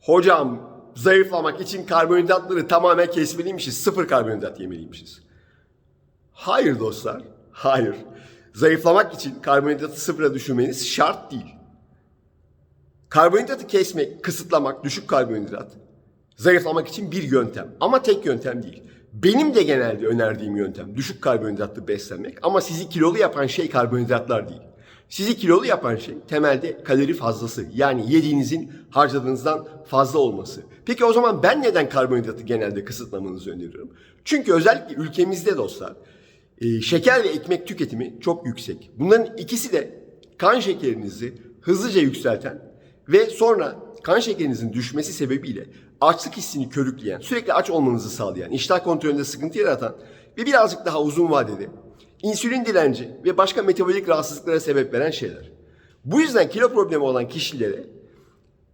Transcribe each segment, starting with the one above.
Hocam zayıflamak için karbonhidratları tamamen kesmeliymişiz. Sıfır karbonhidrat yemeliymişiz. Hayır dostlar. Hayır. Zayıflamak için karbonhidratı sıfıra düşürmeniz şart değil. Karbonhidratı kesmek, kısıtlamak, düşük karbonhidrat zayıflamak için bir yöntem. Ama tek yöntem değil. Benim de genelde önerdiğim yöntem düşük karbonhidratlı beslenmek ama sizi kilolu yapan şey karbonhidratlar değil. Sizi kilolu yapan şey temelde kalori fazlası. Yani yediğinizin harcadığınızdan fazla olması. Peki o zaman ben neden karbonhidratı genelde kısıtlamanızı öneriyorum? Çünkü özellikle ülkemizde dostlar e, şeker ve ekmek tüketimi çok yüksek. Bunların ikisi de kan şekerinizi hızlıca yükselten ve sonra kan şekerinizin düşmesi sebebiyle açlık hissini körükleyen, sürekli aç olmanızı sağlayan, iştah kontrolünde sıkıntı yaratan ve birazcık daha uzun vadede insülin direnci ve başka metabolik rahatsızlıklara sebep veren şeyler. Bu yüzden kilo problemi olan kişilere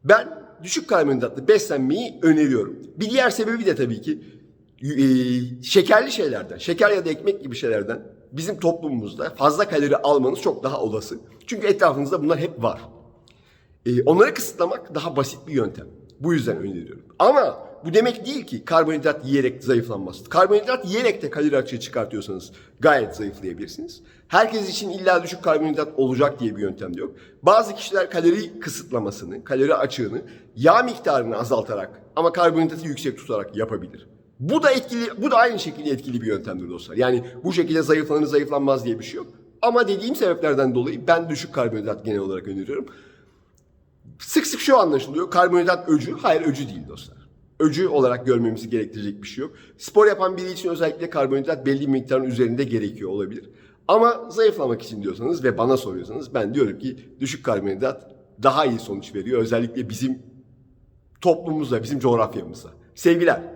ben düşük karbonhidratlı beslenmeyi öneriyorum. Bir diğer sebebi de tabii ki e, şekerli şeylerden, şeker ya da ekmek gibi şeylerden bizim toplumumuzda fazla kalori almanız çok daha olası. Çünkü etrafınızda bunlar hep var. E, onları kısıtlamak daha basit bir yöntem. Bu yüzden öneriyorum. Ama bu demek değil ki karbonhidrat yiyerek zayıflanmaz. Karbonhidrat yiyerek de kalori açığı çıkartıyorsanız gayet zayıflayabilirsiniz. Herkes için illa düşük karbonhidrat olacak diye bir yöntem de yok. Bazı kişiler kalori kısıtlamasını, kalori açığını yağ miktarını azaltarak ama karbonhidratı yüksek tutarak yapabilir. Bu da etkili, bu da aynı şekilde etkili bir yöntemdir dostlar. Yani bu şekilde zayıflanır zayıflanmaz diye bir şey yok. Ama dediğim sebeplerden dolayı ben düşük karbonhidrat genel olarak öneriyorum. Sık sık şu anlaşılıyor. Karbonhidrat öcü. Hayır öcü değil dostlar. Öcü olarak görmemizi gerektirecek bir şey yok. Spor yapan biri için özellikle karbonhidrat belli bir miktarın üzerinde gerekiyor olabilir. Ama zayıflamak için diyorsanız ve bana soruyorsanız ben diyorum ki düşük karbonhidrat daha iyi sonuç veriyor. Özellikle bizim toplumumuzda, bizim coğrafyamızda. Sevgiler.